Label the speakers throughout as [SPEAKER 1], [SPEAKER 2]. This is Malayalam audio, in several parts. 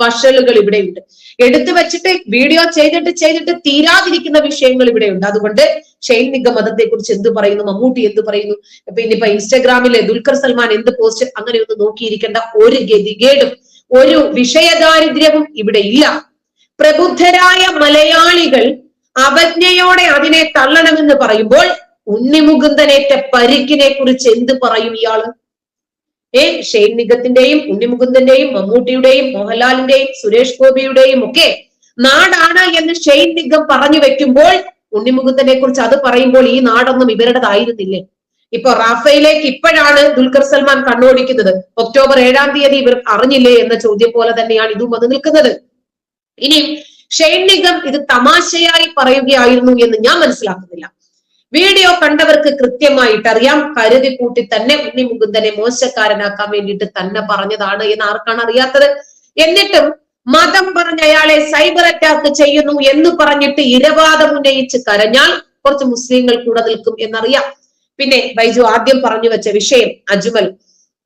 [SPEAKER 1] വഷളുകൾ ഇവിടെയുണ്ട് എടുത്തു വെച്ചിട്ട് വീഡിയോ ചെയ്തിട്ട് ചെയ്തിട്ട് തീരാതിരിക്കുന്ന വിഷയങ്ങൾ ഇവിടെയുണ്ട് അതുകൊണ്ട് ഷെയ്ൻ നിഗം മതത്തെ കുറിച്ച് എന്ത് പറയുന്നു? മമ്മൂട്ടി എന്ത് പറയുന്നു? പിന്നെ ഇപ്പൊ ഇൻസ്റ്റഗ്രാമിലെ ദുൽഖർ സൽമാൻ എന്ത് പോസ്റ്റ് അങ്ങനെ ഒന്ന് നോക്കിയിരിക്കേണ്ട ഒരു ഗതികേടും ഒരു വിഷയദാരിദ്ര്യവും ഇവിടെ ഇല്ല. പ്രബുദ്ധരായ മലയാളികൾ അവജ്ഞയോടെ അതിനെ തള്ളണമെന്ന് പറയുമ്പോൾ ഉണ്ണിമുകുന്ദനേറ്റ പരിക്കിനെ കുറിച്ച് എന്ത് പറയും ഇയാൾ? ഏ ഷെയ്ൻ നിഗത്തിന്റെയും ഉണ്ണിമുകുന്ദന്റെയും മമ്മൂട്ടിയുടെയും മോഹൻലാലിന്റെയും സുരേഷ് ഗോപിയുടെയും ഒക്കെ നാടാണ് എന്ന് ഷെയ്ൻ നിഗം പറഞ്ഞു വെക്കുമ്പോൾ ഉണ്ണിമുകുന്ദനെ കുറിച്ച് അത് പറയുമ്പോൾ ഈ നാടൊന്നും ഇവരുടേതായിരുന്നില്ലേ? ഇപ്പൊ റാഫയിലേക്ക് ഇപ്പോഴാണ് ദുൽഖർ സൽമാൻ കണ്ണോടിക്കുന്നത്. ഒക്ടോബർ ഏഴാം തീയതി ഇവർ അറിഞ്ഞില്ലേ എന്ന ചോദ്യം പോലെ തന്നെയാണ് ഇതും വന്ന് നിൽക്കുന്നത്. ഇനി ഷെയ്ൻ നിഗം ഇത് തമാശയായി പറയുകയായിരുന്നു എന്ന് ഞാൻ മനസ്സിലാക്കുന്നില്ല. വീഡിയോ കണ്ടവർക്ക് കൃത്യമായിട്ട് അറിയാം കരുതി കൂട്ടി തന്നെ ഉണ്ണി മുകുന്ദനെ മോശക്കാരനാക്കാൻ വേണ്ടിയിട്ട് തന്നെ പറഞ്ഞതാണ് എന്ന് ആർക്കാണ് അറിയാത്തത്? എന്നിട്ടും മതം പറഞ്ഞ അയാളെ സൈബർ അറ്റാക്ക് ചെയ്യുന്നു എന്ന് പറഞ്ഞിട്ട് ഇരവാദം ഉന്നയിച്ച് കരഞ്ഞാൽ കുറച്ച് മുസ്ലിങ്ങൾ കൂടെ നിൽക്കും എന്നറിയാം. പിന്നെ ബൈജു ആദ്യം പറഞ്ഞു വെച്ച വിഷയം അജ്മൽ.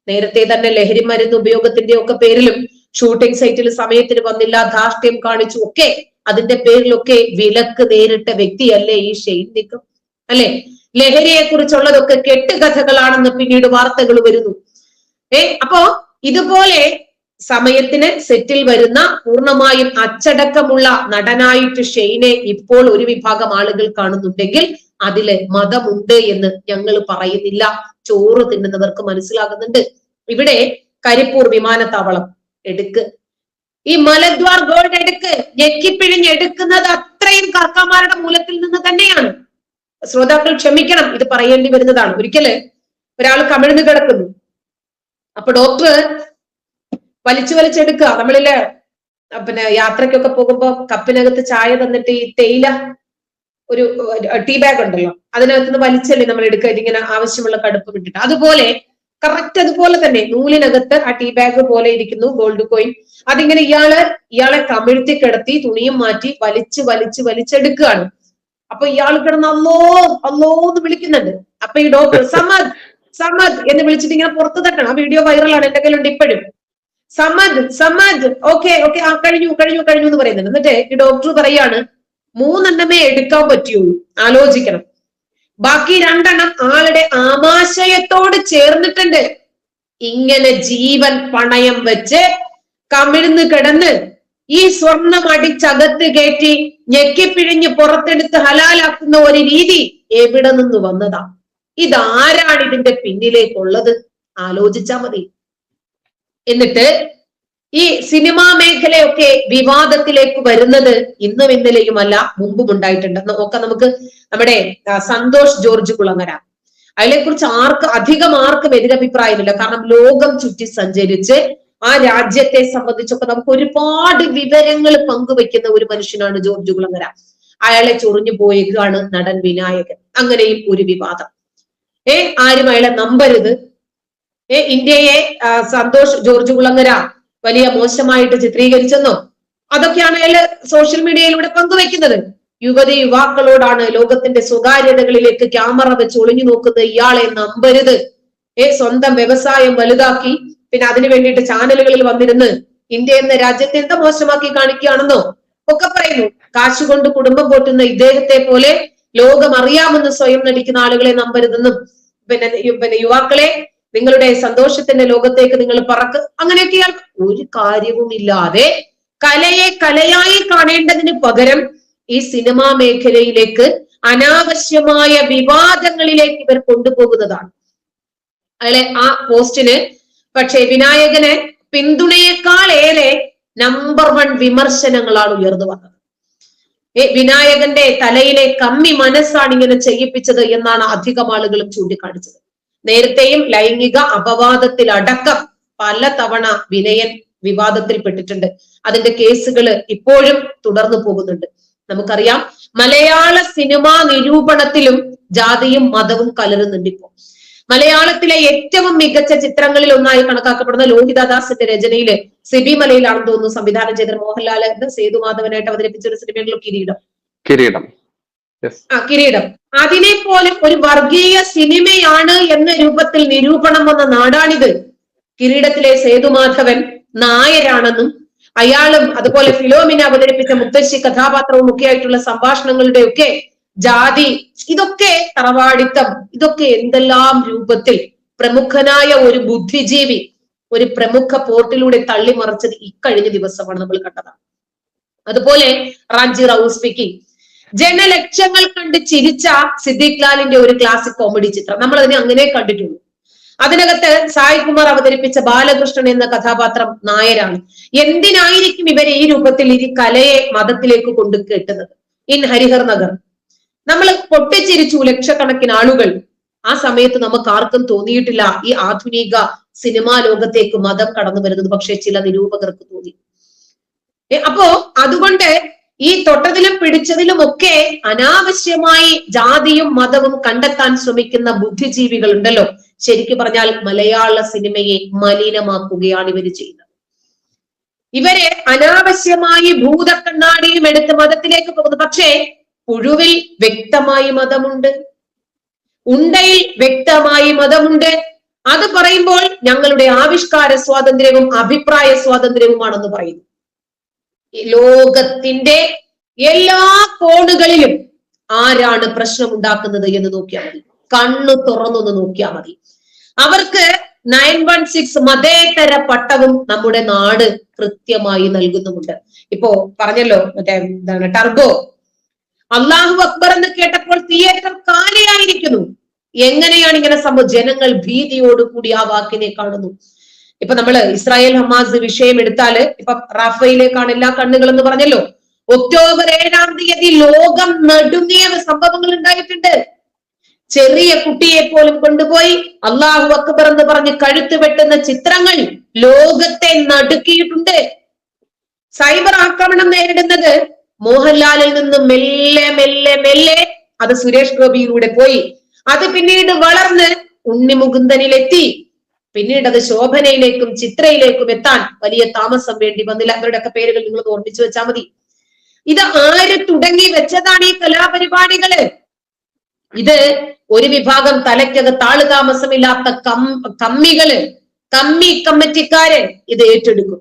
[SPEAKER 1] നേരത്തെ തന്നെ ലഹരി മരുന്ന് ഉപയോഗത്തിന്റെ ഒക്കെ പേരിലും ഷൂട്ടിംഗ് സൈറ്റിൽ സമയത്തിന് വന്നില്ല ധാർഷ്ട്യം കാണിച്ചു. ഒക്കെ അതിന്റെ പേരിലൊക്കെ വിലക്ക് നേരിട്ട വ്യക്തിയല്ലേ ഈ ഷെയ്ൻ നിക്കം അല്ലെ? ലഹരിയെ കുറിച്ചുള്ളതൊക്കെ കെട്ടുകഥകളാണെന്ന് പിന്നീട് വാർത്തകൾ വരുന്നു. ഏ അപ്പോ ഇതുപോലെ സമയത്തിന് സെറ്റിൽ വരുന്ന പൂർണമായും അച്ചടക്കമുള്ള നടനായിട്ട് ഷെയ്നെ ഇപ്പോൾ ഒരു വിഭാഗം ആളുകൾ കാണുന്നുണ്ടെങ്കിൽ അതിൽ മതമുണ്ട് എന്ന് ഞങ്ങൾ പറയുന്നില്ല. ചോറ് തിന്നുന്നവർക്ക് മനസ്സിലാകുന്നുണ്ട്. ഇവിടെ കരിപ്പൂർ വിമാനത്താവളം എടുക്ക്. ഈ മലദ്വാർ ഗോൾഡ് എടുക്ക്. ഞെക്കിപ്പിഴിഞ്ഞ് എടുക്കുന്നത് അത്രയും കർക്കന്മാരുടെ മൂലത്തിൽ നിന്ന് തന്നെയാണ്. ശ്രോതാക്കൾ ക്ഷമിക്കണം ഇത് പറയേണ്ടി വരുന്നതാണ്. ഒരിക്കൽ ഒരാൾ കമിഴ്ന്നു കിടക്കുന്നു. അപ്പൊ ഡോക്ടർ വലിച്ചു വലിച്ചെടുക്കുക. നമ്മളിൽ പിന്നെ യാത്രയ്ക്കൊക്കെ പോകുമ്പോ കപ്പിനകത്ത് ചായ തന്നിട്ട് ഈ തേയില ഒരു ടീ ബാഗ് ഉണ്ടല്ലോ അതിനകത്ത് നിന്ന് വലിച്ചല്ലേ നമ്മൾ എടുക്കുക? ഇതിങ്ങനെ ആവശ്യമുള്ള കടുപ്പ് വിട്ടിട്ട്. അതുപോലെ കറക്റ്റ് അതുപോലെ തന്നെ നൂലിനകത്ത് ആ ടീ ബാഗ് പോലെ ഇരിക്കുന്നു ഗോൾഡ് കോയിൻ. അതിങ്ങനെ ഇയാൾ ഇയാളെ കമിഴ്ത്തി കിടത്തി തുണിയും മാറ്റി വലിച്ച് വലിച്ച് വലിച്ചെടുക്കുകയാണ്. അപ്പൊ ഇയാൾ കിടന്ന് അല്ലോ അല്ലോ എന്ന് വിളിക്കുന്നുണ്ട്. അപ്പൊ ഈ ഡോക്ടർ സമദ് സമദ് എന്ന് വിളിച്ചിട്ട് ഇങ്ങനെ പുറത്ത് തട്ടണം. ആ വീഡിയോ വൈറലാണ് എന്റെ കയ്യിലുണ്ട് ഇപ്പോഴും. സമദ് സമദ് ഓക്കെ ഓക്കെ ആ കഴിഞ്ഞു കഴിഞ്ഞു കഴിഞ്ഞു എന്ന് പറയുന്നുണ്ട്. എന്നിട്ട് ഈ ഡോക്ടർ പറയാണ് മൂന്നെണ്ണമേ എടുക്കാൻ പറ്റുള്ളൂ. ആലോചിക്കണം. ബാക്കി രണ്ടെണ്ണം ആളുടെ ആമാശയത്തോട് ചേർന്നിട്ടുണ്ട്. ഇങ്ങനെ ജീവൻ പണയം വെച്ച് കമിഴ്ന്ന് കിടന്ന് ഈ സ്വർണം അടിച്ചകത്ത് കയറ്റി ഞെക്കിപ്പിഴിഞ്ഞ് പുറത്തെടുത്ത് ഹലാലാക്കുന്ന ഒരു രീതി എവിടെ നിന്ന് വന്നതാ? ഇതാരാണ് ഇതിന്റെ പിന്നിലേക്കുള്ളത്? ആലോചിച്ചാ മതി. എന്നിട്ട് ഈ സിനിമാ മേഖലയൊക്കെ വിവാദത്തിലേക്ക് വരുന്നത് ഇന്നും ഇന്നലെയുമല്ല മുമ്പും ഉണ്ടായിട്ടുണ്ട്. നോക്കാം നമുക്ക് നമ്മുടെ സന്തോഷ് ജോർജ് കുളങ്ങര. അതിനെക്കുറിച്ച് ആർക്ക് അധികം ആർക്കും എതിരഭിപ്രായമില്ല. കാരണം ലോകം ചുറ്റി സഞ്ചരിച്ച് ആ രാജ്യത്തെ സംബന്ധിച്ചൊക്കെ നമുക്ക് ഒരുപാട് വിവരങ്ങൾ പങ്കുവെക്കുന്ന ഒരു മനുഷ്യനാണ് ജോർജ് കുളങ്ങര. അയാളെ ചൊറിഞ്ഞു പോയേക്കാണ് നടൻ വിനായകൻ. അങ്ങനെയും ഒരു വിവാദം. ഏ ആരും അയാളെ നമ്പരുത്. ഏ ഇന്ത്യയെ സന്തോഷ് ജോർജ് കുളങ്ങര വലിയ മോശമായിട്ട് ചിത്രീകരിച്ചെന്നോ? അതൊക്കെയാണ് അയാൾ സോഷ്യൽ മീഡിയയിലൂടെ പങ്കുവെക്കുന്നത് യുവതി യുവാക്കളോടാണ് ലോകത്തിന്റെ സ്വകാര്യതകളിലേക്ക് ക്യാമറ വെച്ച് ഒളിഞ്ഞു നോക്കുന്നത് ഇയാളെ നമ്പരുത്. ഏ സ്വന്തം വ്യവസായം വലുതാക്കി പിന്നെ അതിനു വേണ്ടിയിട്ട് ചാനലുകളിൽ വന്നിരുന്ന് ഇന്ത്യ എന്ന രാജ്യത്തെ എന്താ മോശമാക്കി കാണിക്കുകയാണെന്നോ ഒക്കെ പറയുന്നു. കാശുകൊണ്ട് കുടുംബം പോറ്റുന്ന ഇദ്ദേഹത്തെ പോലെ ലോകം അറിയാമെന്ന് സ്വയം നടിക്കുന്ന ആളുകളെ നമ്പരുതെന്നും പിന്നെ പിന്നെ യുവാക്കളെ നിങ്ങളുടെ സന്തോഷത്തിന്റെ ലോകത്തേക്ക് നിങ്ങൾ പറക്ക്. അങ്ങനെയൊക്കെ ഒരു കാര്യവും ഇല്ലാതെ കലയെ കലയായി കാണേണ്ടതിന് പകരം ഈ സിനിമാ മേഖലയിലേക്ക് അനാവശ്യമായ വിവാദങ്ങളിലേക്ക് ഇവർ കൊണ്ടുപോകുന്നതാണ്. അയാളെ ആ പോസ്റ്റിന് പക്ഷേ വിനായകന് പിന്തുണയേക്കാൾ ഏറെ നമ്പർ വൺ വിമർശനങ്ങളാണ് ഉയർന്നു വന്നത്. ഏ വിനായകന്റെ തലയിലെ കമ്മി മനസ്സാണ് ഇങ്ങനെ ചെയ്യിപ്പിച്ചത് എന്നാണ് അധികം ആളുകളും ചൂണ്ടിക്കാണിച്ചത്. നേരത്തെയും ലൈംഗിക അപവാദത്തിലടക്കം പല തവണ വിനയൻ വിവാദത്തിൽപ്പെട്ടിട്ടുണ്ട്. അതിന്റെ കേസുകൾ ഇപ്പോഴും തുടർന്നു പോകുന്നുണ്ട്. നമുക്കറിയാം മലയാള സിനിമാ നിരൂപണത്തിലും ജാതിയും മതവും കലരുന്നുണ്ട് ഇപ്പോ. മലയാളത്തിലെ ഏറ്റവും മികച്ച ചിത്രങ്ങളിൽ ഒന്നായി കണക്കാക്കപ്പെടുന്ന ലോഹിതദാസിന്റെ രചനയിൽ സിബി മലയിലാണെന്ന് തോന്നുന്നു. സംവിധാനം ചെയ്ത മോഹൻലാൽ സേതുമാധവനായിട്ട് അവതരിപ്പിച്ച ഒരു സിനിമയാണല്ലോ കിരീടം.
[SPEAKER 2] കിരീടം.
[SPEAKER 1] ആ കിരീടം. അതിനെ പോലെ ഒരു വർഗീയ സിനിമയാണ് എന്ന രൂപത്തിൽ നിരൂപണം വന്ന നാടാണിത്. കിരീടത്തിലെ സേതുമാധവൻ നായരാണെന്നും അയാളും അതുപോലെ ഫിലോമിനെ അവതരിപ്പിച്ച മുത്തശ്ശി കഥാപാത്രവും ഒക്കെ ആയിട്ടുള്ള സംഭാഷണങ്ങളുടെ ഒക്കെ ജാതി ഇതൊക്കെ തറവാടിത്തം ഇതൊക്കെ എന്തെല്ലാം രൂപത്തിൽ പ്രമുഖനായ ഒരു ബുദ്ധിജീവി ഒരു പ്രമുഖ പോർട്ടിലൂടെ തള്ളിമറിച്ചത് ഇക്കഴിഞ്ഞ ദിവസമാണ് നമ്മൾ കണ്ടതാണ് അതുപോലെ റാഞ്ചി റൌസ് സ്പീക്കിംഗ് ജനലക്ഷങ്ങൾ കണ്ട് ചിരിച്ച സിദ്ദിഖ് ലാലിന്റെ ഒരു ക്ലാസിക് കോമഡി ചിത്രം. നമ്മൾ അതിനെ അങ്ങനെ കണ്ടിട്ടുള്ളൂ. അതിനകത്ത് സായി കുമാർ അവതരിപ്പിച്ച ബാലകൃഷ്ണൻ എന്ന കഥാപാത്രം നായരാണ്. എന്തിനായിരിക്കും ഇവരെ ഈ രൂപത്തിൽ ഈ കലയെ മതത്തിലേക്ക് കൊണ്ടു കെട്ടുന്നത്? ഇൻ ഹരിഹർ നഗർ. നമ്മൾ പൊട്ടിച്ചിരിച്ചു ലക്ഷക്കണക്കിന് ആളുകൾ. ആ സമയത്ത് നമുക്ക് ആർക്കും തോന്നിയിട്ടില്ല ഈ ആധുനിക സിനിമാ ലോകത്തേക്ക് മതം കടന്നു വരുന്നത്. പക്ഷെ ചില നിരൂപകർക്ക് തോന്നി. അപ്പോ അതുകൊണ്ട് ഈ തൊട്ടതിലും പിടിച്ചതിലും ഒക്കെ അനാവശ്യമായി ജാതിയും മതവും കണ്ടെത്താൻ ശ്രമിക്കുന്ന ബുദ്ധിജീവികൾ ഉണ്ടല്ലോ. ശരിക്കു പറഞ്ഞാൽ മലയാള സിനിമയെ മലിനമാക്കുകയാണ് ഇവർ ചെയ്യുന്നത്. ഇവരെ അനാവശ്യമായി ഭൂതക്കണ്ണാടിയും എടുത്ത് മതത്തിലേക്ക് പോകുന്നു. പക്ഷേ പുഴുവിൽ വ്യക്തമായി മതമുണ്ട്. ഉണ്ടയിൽ വ്യക്തമായി മതമുണ്ട്. അത് പറയുമ്പോൾ ഞങ്ങളുടെ ആവിഷ്കാര സ്വാതന്ത്ര്യവും അഭിപ്രായ സ്വാതന്ത്ര്യവുമാണെന്ന് പറയുന്നു. ലോകത്തിന്റെ എല്ലാ കോണുകളിലും ആരാണ് പ്രശ്നം ഉണ്ടാക്കുന്നത് എന്ന് നോക്കിയാൽ മതി. കണ്ണു തുറന്നൊന്ന് നോക്കിയാൽ മതി. അവർക്ക് നയൻ വൺ സിക്സ് മതേതര പട്ടവും നമ്മുടെ നാട് കൃത്യമായി നൽകുന്നുമുണ്ട്. ഇപ്പോ പറഞ്ഞല്ലോ മറ്റേ എന്താണ് ടർബോ അള്ളാഹു അക്ബർ എന്ന് കേട്ടപ്പോൾ തിയേറ്റർ കാലിയായിരിക്കുന്നു. എങ്ങനെയാണ് ഇങ്ങനെ സംഭവം? ജനങ്ങൾ ഭീതിയോടുകൂടി ആ വാക്കിനെ കാണുന്നു. ഇപ്പൊ നമ്മൾ ഇസ്രായേൽ ഹമാസ് വിഷയം എടുത്താൽ ഇപ്പൊ റാഫയിലേക്കാണ് എല്ലാ കണ്ണുകൾ എന്ന് പറഞ്ഞല്ലോ. ഒക്ടോബർ ഏഴാം തീയതി ലോകം നടുങ്ങിയ സംഭവങ്ങൾ ഉണ്ടായിട്ടുണ്ട്. ചെറിയ കുട്ടിയെ പോലും കൊണ്ടുപോയി അള്ളാഹു അക്ബർ എന്ന് പറഞ്ഞ് കഴുത്ത് വെട്ടുന്ന ചിത്രങ്ങൾ ലോകത്തെ നടുക്കിയിട്ടുണ്ട്. സൈബർ ആക്രമണം നേരിടുന്നത് മോഹൻലാലിൽ നിന്ന് മെല്ലെ മെല്ലെ മെല്ലെ അത് സുരേഷ് ഗോപിയിലൂടെ പോയി. അത് പിന്നീട് വളർന്ന് ഉണ്ണിമുകുന്ദനിലെത്തി. പിന്നീട് അത് ശോഭനയിലേക്കും ചിത്രയിലേക്കും എത്താൻ വലിയ താമസം വേണ്ടി വന്നില്ല. അവരുടെയൊക്കെ പേരുകൾ നിങ്ങൾ ഓർമ്മിച്ചു വെച്ചാൽ മതി. ഇത് ആര് തുടങ്ങി വെച്ചതാണ് ഈ കലാപരിപാടികൾ ഇത് ഒരു വിഭാഗം തലയ്ക്കകത്ത് ആൾ താമസമില്ലാത്ത കം കമ്മികൾ കമ്മി കമ്മിറ്റിക്കാര് ഇത് ഏറ്റെടുക്കും.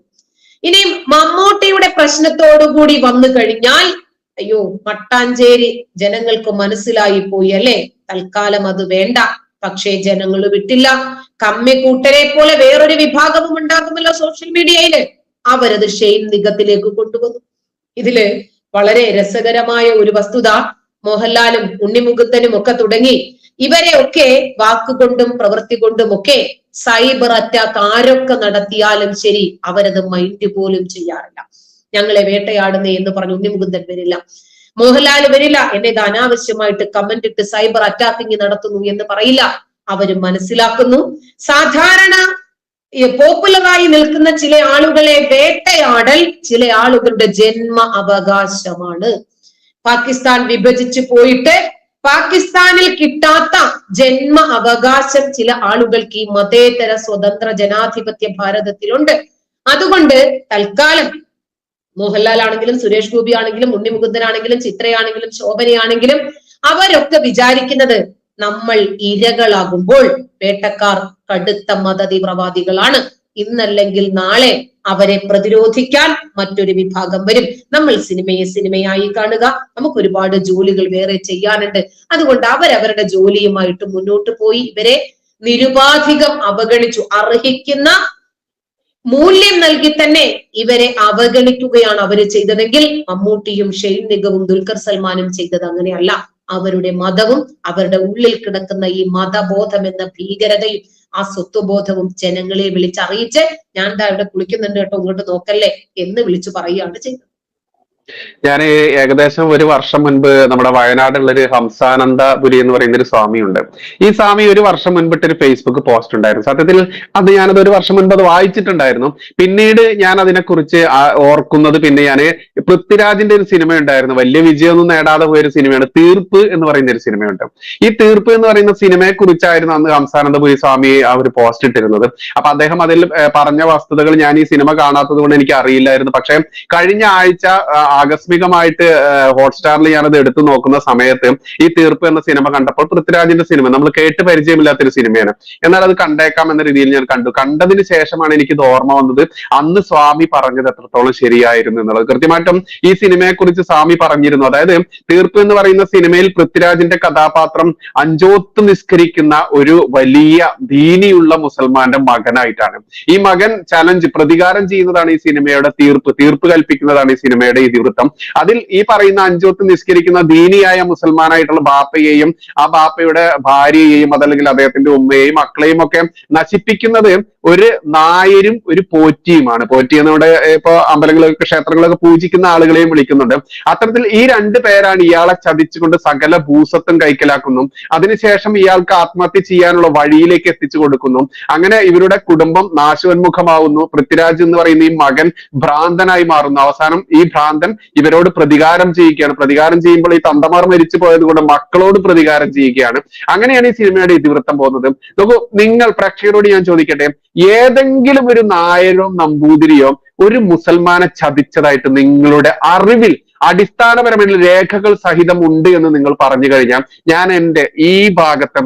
[SPEAKER 1] ഇനി മമ്മൂട്ടിയുടെ പ്രശ്നത്തോടുകൂടി വന്നു കഴിഞ്ഞാൽ അയ്യോ മട്ടാഞ്ചേരി ജനങ്ങൾക്ക് മനസ്സിലായി പോയി അല്ലെ? തൽക്കാലം അത് വേണ്ട. പക്ഷേ ജനങ്ങൾ വിട്ടില്ല. കമ്മിക്കൂട്ടരെ പോലെ വേറൊരു വിഭാഗവും ഉണ്ടാകുമല്ലോ സോഷ്യൽ മീഡിയയിൽ. അവരത് ഷെയിം നിഗത്തിലേക്ക് കൊണ്ടുവന്നു. ഇതിൽ വളരെ രസകരമായ ഒരു വസ്തുത മോഹൻലാലും ഉണ്ണിമുഖത്തനും ഒക്കെ തുടങ്ങി. ഇവരെ ഒക്കെ വാക്കുകൊണ്ടും പ്രവൃത്തി കൊണ്ടും ഒക്കെ സൈബർ അറ്റാക്ക് ആരൊക്കെ നടത്തിയാലും ശരി അവരത് മൈൻഡ് പോലും ചെയ്യാറില്ല. ഞങ്ങളെ വേട്ടയാടുന്നേ എന്ന് പറഞ്ഞ് ഉണ്ണിമുകുന്ദൻ വരില്ല. മോഹൻലാൽ വരില്ല. എന്നെ ഇത് അനാവശ്യമായിട്ട് കമന്റ് ഇട്ട് സൈബർ അറ്റാക്കിങ് നടത്തുന്നു എന്ന് പറയില്ല. അവർ മനസ്സിലാക്കുന്നു. സാധാരണ പോപ്പുലറായി നിൽക്കുന്ന ചില ആളുകളെ വേട്ടയാടൽ ചില ആളുകളുടെ ജന്മ അവകാശമാണ്. പാകിസ്ഥാൻ വിഭജിച്ചു പോയിട്ട് പാകിസ്ഥാനിൽ കിട്ടാത്ത ജന്മ അവകാശം ചില ആളുകൾക്ക് ഈ മതേതര സ്വതന്ത്ര ജനാധിപത്യ ഭാരതത്തിലുണ്ട്. അതുകൊണ്ട് തൽക്കാലം മോഹൻലാൽ ആണെങ്കിലും സുരേഷ് ഗോപി ആണെങ്കിലും ഉണ്ണിമുകുന്ദനാണെങ്കിലും ചിത്രയാണെങ്കിലും ശോഭനയാണെങ്കിലും അവരൊക്കെ വിചാരിക്കുന്നത് നമ്മൾ ഇരകളാകുമ്പോൾ വേട്ടക്കാർ കടുത്ത മതതീവ്രവാദികളാണ്. ഇന്നല്ലെങ്കിൽ നാളെ അവരെ പ്രതിരോധിക്കാൻ മറ്റൊരു വിഭാഗം വരും. നമ്മൾ സിനിമയെ സിനിമയായി കാണുക. നമുക്ക് ഒരുപാട് ജോലികൾ വേറെ ചെയ്യാനുണ്ട്. അതുകൊണ്ട് അവരവരുടെ ജോലിയുമായിട്ട് മുന്നോട്ട് പോയി. ഇവരെ നിരുപാധികം അവഗണിച്ചു. അർഹിക്കുന്ന മൂല്യം നൽകി തന്നെ ഇവരെ അവഗണിക്കുകയാണ് അവർ ചെയ്തതെങ്കിൽ മമ്മൂട്ടിയും ഷെയ്ൻ നിഗവും ദുൽഖർ സൽമാനും ചെയ്തത് അങ്ങനെയല്ല. അവരുടെ മതവും അവരുടെ ഉള്ളിൽ കിടക്കുന്ന ഈ മതബോധം എന്ന ഭീകരതയും ആ സ്വത്വബോധവും ജനങ്ങളെ വിളിച്ചറിയിച്ച് ഞാൻ ദാ ഇവിടെ കുളിക്കുന്നുണ്ട് കേട്ടോ ഇങ്ങോട്ട് നോക്കല്ലേ എന്ന് വിളിച്ചു പറയുകയാണ് ചെയ്തത്
[SPEAKER 2] ഞാൻ ഏകദേശം ഒരു വർഷം മുൻപ് നമ്മുടെ വയനാടുള്ള ഒരു ഹംസാനന്ദപുരി എന്ന് പറയുന്ന ഒരു സ്വാമിയുണ്ട്. ഈ സ്വാമി ഒരു വർഷം മുൻപിട്ട് ഒരു ഫേസ്ബുക്ക് പോസ്റ്റ് ഉണ്ടായിരുന്നു. സത്യത്തിൽ അത് ഞാനത് ഒരു വർഷം മുൻപ് അത് വായിച്ചിട്ടുണ്ടായിരുന്നു. പിന്നീട് ഞാൻ അതിനെക്കുറിച്ച് ഓർക്കുന്നത് പിന്നെ ഞാൻ പൃഥ്വിരാജിന്റെ ഒരു സിനിമ ഉണ്ടായിരുന്നു വലിയ വിജയമൊന്നും നേടാതെ പോയ ഒരു സിനിമയാണ് തീർപ്പ് എന്ന് പറയുന്ന ഒരു സിനിമയുണ്ട്. ഈ തീർപ്പ് എന്ന് പറയുന്ന സിനിമയെ കുറിച്ചായിരുന്നു അന്ന് ഹംസാനന്ദപുരി സ്വാമി ആ ഒരു പോസ്റ്റ് ഇട്ടിരുന്നത്. അപ്പൊ അദ്ദേഹം അതിൽ പറഞ്ഞ വസ്തുതകൾ ഞാൻ ഈ സിനിമ കാണാത്തത് കൊണ്ട് എനിക്ക് അറിയില്ലായിരുന്നു പക്ഷെ കഴിഞ്ഞ ആഴ്ച ആകസ്മികമായിട്ട് ഹോട്ട്സ്റ്റാറിൽ ഞാനത് എടുത്തു നോക്കുന്ന സമയത്ത് ഈ തീർപ്പ് എന്ന സിനിമ കണ്ടപ്പോൾ പൃഥ്വിരാജിന്റെ സിനിമ നമ്മൾ കേട്ട് പരിചയമില്ലാത്തൊരു സിനിമയാണ്. എന്നാൽ അത് കണ്ടേക്കാം എന്ന രീതിയിൽ ഞാൻ കണ്ടു. കണ്ടതിന് ശേഷമാണ് എനിക്ക് ഇത് ഓർമ്മ വന്നത്. അന്ന് സ്വാമി പറഞ്ഞത് എത്രത്തോളം ശരിയായിരുന്നു എന്നുള്ളത്. കൃത്യമായിട്ടും ഈ സിനിമയെ കുറിച്ച് സ്വാമി പറഞ്ഞിരുന്നു. അതായത് തീർപ്പ് എന്ന് പറയുന്ന സിനിമയിൽ പൃഥ്വിരാജിന്റെ കഥാപാത്രം അഞ്ചോത്ത് നിസ്കരിക്കുന്ന ഒരു വലിയ ദീനിയുള്ള മുസൽമാന്റെ മകനായിട്ടാണ്. ഈ മകൻ ചലഞ്ച് പ്രതികാരം ചെയ്യുന്നതാണ് ഈ സിനിമയുടെ തീർപ്പ്. തീർപ്പ് കൽപ്പിക്കുന്നതാണ് ഈ സിനിമയുടെ ഇതിവൃത്തം. അതിൽ ഈ പറയുന്ന അഞ്ചോത്ത് നിസ്കരിക്കുന്ന ദീനിയായ മുസൽമാനായിട്ടുള്ള ബാപ്പയെയും ആ ബാപ്പയുടെ ഭാര്യയെയും അതല്ലെങ്കിൽ അദ്ദേഹത്തിന്റെ ഉമ്മയെയും മക്കളെയും ഒക്കെ നശിപ്പിക്കുന്നത് ഒരു നായരും ഒരു പോറ്റിയുമാണ്. പോറ്റി എന്നിവിടെ ഇപ്പൊ അമ്പലങ്ങളൊക്കെ ക്ഷേത്രങ്ങളൊക്കെ പൂജിക്കുന്ന ആളുകളെയും വിളിക്കുന്നുണ്ട്. അത്തരത്തിൽ ഈ രണ്ട് പേരാണ് ഇയാളെ ചതിച്ചുകൊണ്ട് സകല ഭൂസത്വം കൈക്കലാക്കുന്നു. അതിനുശേഷം ഇയാൾക്ക് ആത്മഹത്യ ചെയ്യാനുള്ള വഴിയിലേക്ക് എത്തിച്ചു കൊടുക്കുന്നു. അങ്ങനെ ഇവരുടെ കുടുംബം നാശോന്മുഖമാവുന്നു. പൃഥ്വിരാജ് എന്ന് പറയുന്ന ഈ മകൻ ഭ്രാന്തനായി മാറുന്നു. അവസാനം ഈ ഭ്രാന്തൻ ഇവരോട് പ്രതികാരം ചെയ്യുകയാണ് പ്രതികാരം ചെയ്യുമ്പോൾ ഈ തന്തമാർ മരിച്ചു പോയത് കൊണ്ട് മക്കളോട് പ്രതികാരം ചെയ്യുകയാണ്. അങ്ങനെയാണ് ഈ സിനിമയുടെ ഇതിവൃത്തം പോകുന്നത്. നോക്കൂ നിങ്ങൾ പ്രേക്ഷകരോട് ഞാൻ ചോദിക്കട്ടെ ഏതെങ്കിലും ഒരു നായരോ നമ്പൂതിരിയോ ഒരു മുസൽമാനെ ചതിച്ചതായിട്ട് നിങ്ങളുടെ അറിവിൽ അടിസ്ഥാനപരമായ രേഖകൾ സഹിതം ഉണ്ട് എന്ന് നിങ്ങൾ പറഞ്ഞു കഴിഞ്ഞാൽ ഞാൻ എന്റെ ഈ ഭാഗത്തെ